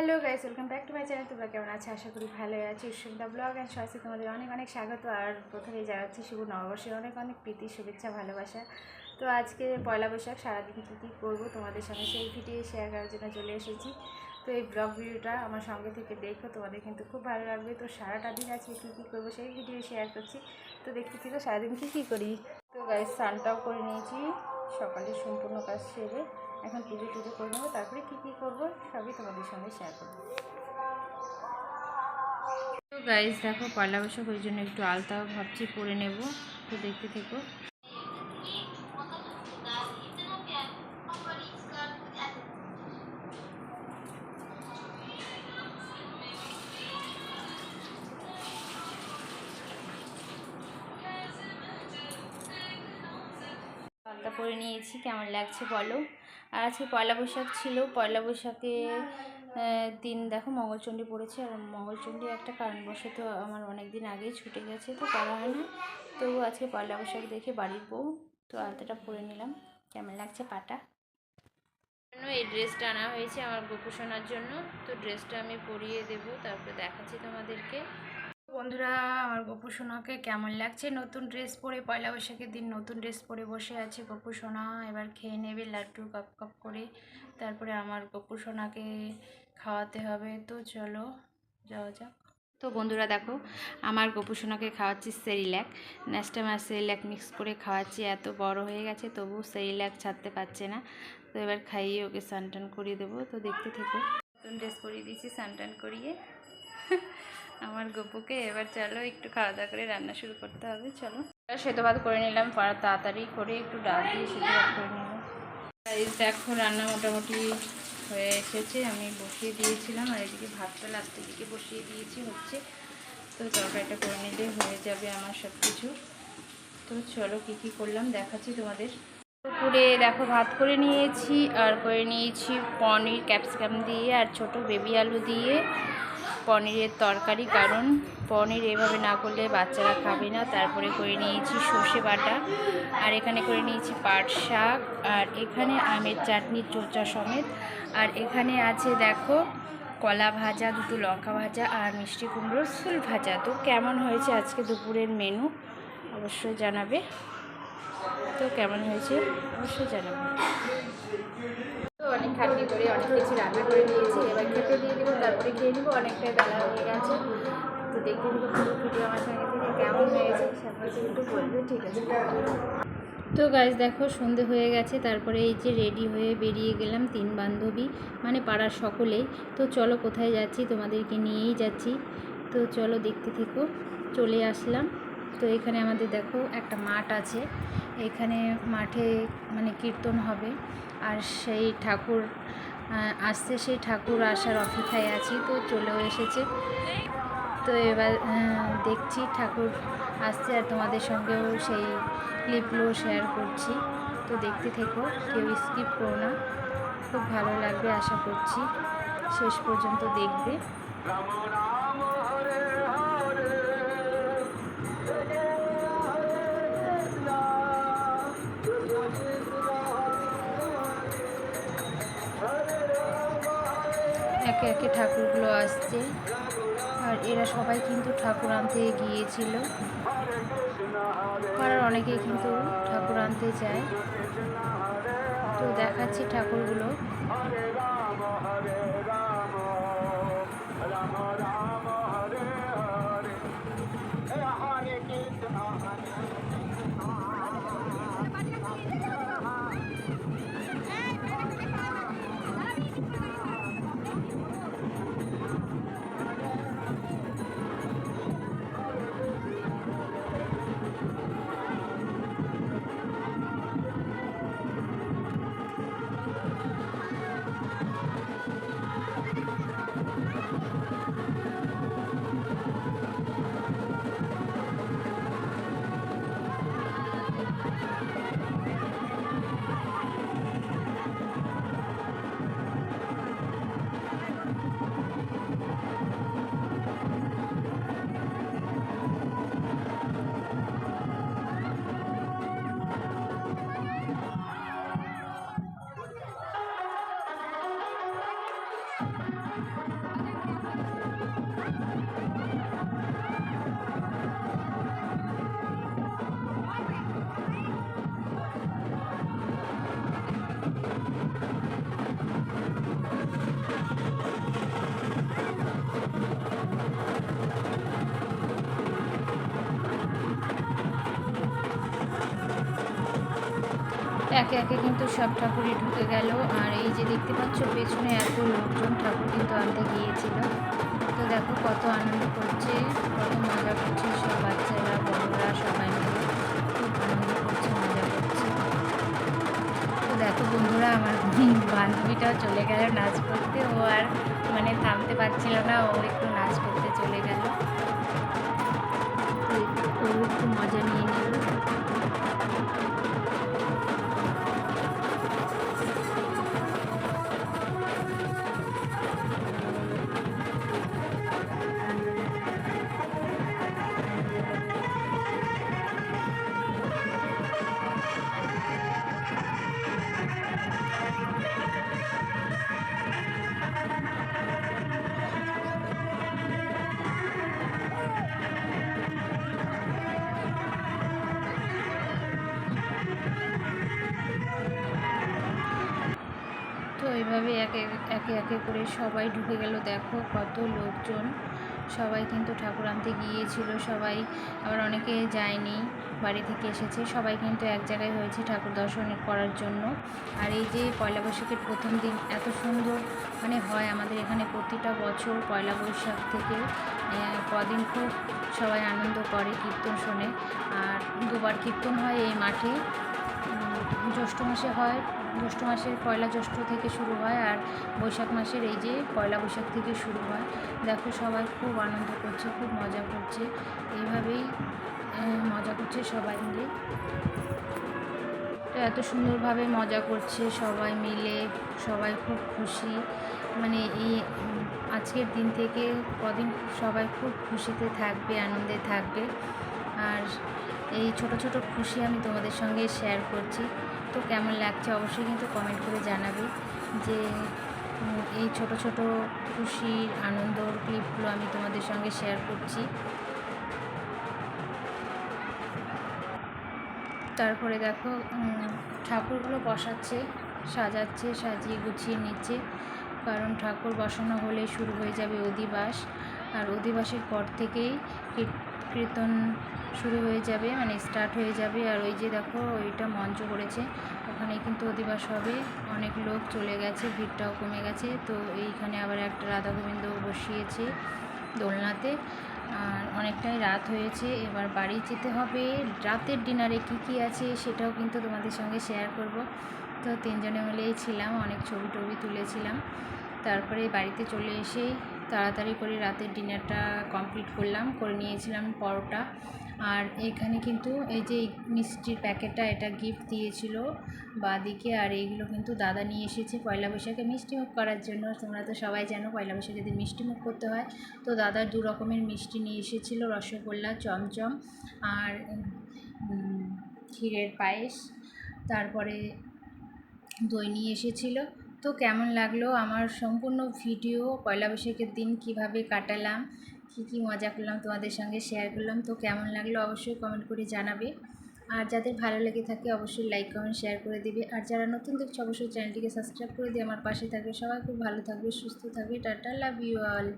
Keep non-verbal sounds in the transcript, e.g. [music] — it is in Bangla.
Hello guys welcome back to my channel তোমরা কেমন আছে? আশা করি ভালোই আছি। সুবিধা ব্লগ অ্যান্ড সরাসরি তোমাদের অনেক অনেক স্বাগত। আর প্রথমেই জানাচ্ছি শুভ নববর্ষের অনেক অনেক প্রীতি, শুভেচ্ছা, ভালোবাসা। তো আজকে পয়লা বৈশাখ, সারাদিন কী কী করব তোমাদের সঙ্গে সেই ভিডিও শেয়ার করার জন্য চলে এসেছি। তো এই ব্লগ ভিডিওটা আমার সঙ্গে থেকে দেখো, তোমাদের কিন্তু খুব ভালো লাগবে। তো সারাটা দিন আজকে কী কী করব সেই ভিডিও শেয়ার করছি। তো দেখতে থেকে সারাদিন কী কী করি। তো গাইস স্নানটাও করে নিয়েছি। সকালে সম্পূর্ণ কাজ সেরে এখন পুজো টুজো করে নেব, তারপরে কী কী করব সবই তোমাদের সঙ্গে শেয়ার করব। তো গাইস দেখো পয়লা বৈশাখ, ওই জন্য একটু আলতাও ভাবছি পরে নেব, তো দেখতে থেকো। আলতা পরে নিয়েছি, কেমন লাগছে বলো? আর আজকে পয়লা বৈশাখ ছিল। পয়লা বৈশাখে দিন দেখো মঙ্গলচণ্ডী পড়েছে আর মঙ্গলচণ্ডী একটা কারণবশত আমার অনেক দিন আগেই ছুটে গেছে, তো করা হয় না। তো আজকে পয়লা বৈশাখ দেখে বাড়ির বউ, তো আলতাটা পরে নিলাম। কেমন লাগছে পাটা? এই ড্রেসটা আনা হয়েছে আমার গোপুসোনার জন্য? তো ড্রেসটা আমি পরিয়ে দেব, তারপরে দেখাচ্ছি তোমাদেরকে। বন্ধুরা, আমার গপু সোনাকে কেমন লাগছে? নতুন ড্রেস পরে, পয়লা বৈশাখের দিন নতুন ড্রেস পরে বসে আছে গপু সোনা। এবার খেয়ে নেবে লাড্ডু কাপ কাপ করে। তারপরে আমার গপু সোনাকে খাওয়াতে হবে। তো চলো, যাওয়া যাক। তো বন্ধুরা, দেখো, আমার গপু সোনাকে খাওয়াচ্ছি সেরিল্যাক নেক্সট মাস সেরিল্যাক মিক্স করে খাওয়াচ্ছি। এত বড় হয়ে গেছে, তবু সেরিল্যাক ছাড়তে পারছে না। তো এবার খাইয়ে ওকে স্নান করিয়ে দেবো। তো দেখতে থেকো। নতুন ড্রেস পরিয়ে দিয়েছি, স্নান করিয়ে। [laughs] আমার গপুকে এবার চলো একটু খাওয়া দাওয়া করে রান্না শুরু করতে হবে, চলো। সেদ্ধ ভাত করে নিলাম পর তাড়াতাড়ি করে একটু ডাল দিয়ে সেদ্ধ ভাত করে নিলাম। দেখো রান্না মোটামুটি হয়ে এসেছে, আমি বসিয়ে দিয়েছিলাম আর এদিকে ভাতটা লাস্টের দিকে বসিয়ে দিয়েছি হচ্ছে। তো তরকারিটা করে নিলে হয়ে যাবে আমার সব কিছু তো চলো কী কী করলাম দেখাচ্ছি তোমাদের। দুপুরে দেখো ভাত করে নিয়েছি, আর করে নিয়েছি পনির, ক্যাপসিকাম দিয়ে আর ছোট বেবি আলু দিয়ে। পনিরের তরকারি, কারণ পনির এভাবে না করলে বাচ্চারা খাবে না। তারপরে করে নিয়েছি সর্ষে বাটা, আর এখানে করে নিয়েছি পাট শাক, আর এখানে আমের চাটনি চোচা সমেত। আর এখানে আছে দেখো কলা ভাজা, দুটো লঙ্কা ভাজা, আর মিষ্টি কুমড়োর ফুল ভাজা। তো কেমন হয়েছে আজকে দুপুরের মেনু অবশ্যই জানাবে। তো কেমন হয়েছে? অবশ্যই জানাবে। খাটনি করে অনেক কিছু রান্না করে নিয়েছি, এবার খেতে দিয়ে দেবো, তারপরে খেয়ে নেব, অনেকটাই বেলা হয়ে গেছে। তো দেখতে দেবো পুরো ভিডিও আমার সঙ্গে থেকে কেমন হয়েছে সামনে একটু বলবে, ঠিক আছে। তো গাছ দেখো, সন্ধে হয়ে গেছে, তারপরে এই যে রেডি হয়ে বেরিয়ে গেলাম তিন বান্ধবী মানে পাড়ার সকলেই। তো চলো কোথায় যাচ্ছি, তোমাদেরকে নিয়েই যাচ্ছি। তো চলো দেখতে থেকো, চলে আসলাম। তো এখানে আমাদের দেখো একটা মাঠ আছে এখানে মাঠে মানে কীর্তন হবে। আর সেই ঠাকুর আসছে সেই ঠাকুর আসার অপেক্ষায় আছি, তো চলেও এসেছে। তো এবার দেখছি ঠাকুর আসছে আর তোমাদের সঙ্গেও সেই ক্লিপগুলো শেয়ার করছি। তো দেখতে থেকো, কেউ স্কিপ করো না। খুব ভালো লাগবে, আশা করছি। শেষ পর্যন্ত দেখবে। একে একে ঠাকুরগুলো আসছে। আর এরা সবাই কিন্তু ঠাকুর আনতে গিয়েছিল। আর অনেকে কিন্তু ঠাকুর আনতে যায়। তো দেখাচ্ছি ঠাকুরগুলো। একে একে কিন্তু সব ঠাকুরই ঢুকে গেল। আর এই যে দেখতে পাচ্ছ, পেছনে এত লোকজন ঠাকুর কিন্তু আনতে গিয়েছিল। তো দেখো কত আনন্দ করছে, কত মজা করছে সব বাচ্চারা, বড়রা সবাই মিলে। খুব আনন্দ করছে, মজা করছে। তো দেখো বন্ধুরা, আমার [laughs] বান্ধবীটাও চলে গেল নাচ করতে। ও আর মানে থামতে পারছিল না, ও একটু নাচ করতে চলে গেল। তো একটু মজা নিয়ে নিল। একে একে করে সবাই ঢুকে গেল। দেখো কত লোকজন। সবাই কিন্তু ঠাকুর আনতে গিয়েছিল। সবাই আবার অনেকে যায়নি, বাড়ি থেকে এসেছে। সবাই কিন্তু এক জায়গায় হয়েছে ঠাকুর দর্শন করার জন্য। আর এই যে পয়লা বৈশাখের প্রথম দিন এত সুন্দর মানে হয় আমাদের এখানে প্রতিটা বছর পয়লা বৈশাখ থেকে কদিন খুব সবাই আনন্দ করে কীর্তন শোনে। আর দুবার কীর্তন হয় এই মাঠে। জ্যৈষ্ঠ মাসে হয় জ্যৈষ্ঠ মাসের পয়লা জ্যৈষ্ঠ থেকে শুরু হয় আর বৈশাখ মাসের এই যে পয়লা বৈশাখ থেকে শুরু হয়। দেখো সবাই খুব আনন্দ করছে, খুব মজা করছে। এইভাবেই মজা করছে সবাই মিলে। তো এত সুন্দরভাবে মজা করছে সবাই মিলে, সবাই খুব খুশি। মানে এই, আজকের দিন থেকে কদিন সবাই খুব খুশিতে থাকবে, আনন্দে থাকবে। আর এই ছোট ছোট খুশি আমি তোমাদের সঙ্গে শেয়ার করছি। তো কেমন লাগছে অবশ্যই কিন্তু কমেন্ট করে জানাবে যে এই ছোট ছোট খুশির আনন্দর ক্লিপগুলো আমি তোমাদের সঙ্গে শেয়ার করছি। তারপরে দেখো ঠাকুরগুলো বসাচ্ছে, সাজাচ্ছে, সাজিয়ে গুছিয়ে নিচ্ছে। কারণ ঠাকুর বসানো হলে শুরু হয়ে যাবে অধিবাস। আর অধিবাসের পর থেকেই কীর- কীর্তন শুরু হয়ে যাবে মানে স্টার্ট হয়ে যাবে। আর ওই যে দেখো, ওইটা মঞ্চ করেছে। ওখানে কিন্তু অধিবাস হবে। অনেক লোক চলে গেছে, ভিড়টাও কমে গেছে। তো এইখানে আবার একটা রাধা গোবিন্দ বসিয়েছে দোলনাতে। আর অনেকটাই রাত হয়েছে, এবার বাড়ি যেতে হবে। রাতের ডিনারে কি কি আছে সেটাও কিন্তু তোমাদের সঙ্গে শেয়ার করব। তো তিনজনে মিলেই ছিলাম, অনেক ছবি টবি তুলেছিলাম। তারপরে বাড়িতে চলে এসে তাড়াতাড়ি করে রাতের ডিনারটা কমপ্লিট করলাম। করে নিয়েছিলাম পরোটা। আর এখানে কিন্তু এই যে মিষ্টির প্যাকেটটা এটা গিফট দিয়েছিল বাদিকে, আর এইগুলো কিন্তু দাদা নিয়ে এসেছে পয়লা বৈশাখে মিষ্টি মুখ করার জন্য। তোমরা তো সবাই জানো পয়লা বৈশাখে যদি মিষ্টি মুখ করতে হয়, তো দাদা দু রকমের মিষ্টি নিয়ে এসেছিল, রসগোল্লা, চমচম আর ক্ষীরের পায়েস। তারপরে দই নিয়ে এসেছিল। তো কেমন লাগল আমার সম্পূর্ণ ভিডিও? পয়লা বৈশাখের দিন কীভাবে কাটালাম? কী কী মজা করলাম, তোমাদের সঙ্গে শেয়ার করলাম, তো কেমন লাগল অবশ্যই কমেন্ট করে জানাবে। আর যাদের ভালো লেগে থাকে অবশ্যই লাইক কমেন্ট শেয়ার করে দেবে। আর যারা নতুন দেখছে অবশ্যই চ্যানেলটিকে সাবস্ক্রাইব করে দিয়ে আমার পাশে থাকবে। সবাই খুব ভালো থাকবে, সুস্থ থাকবে। Tata love you all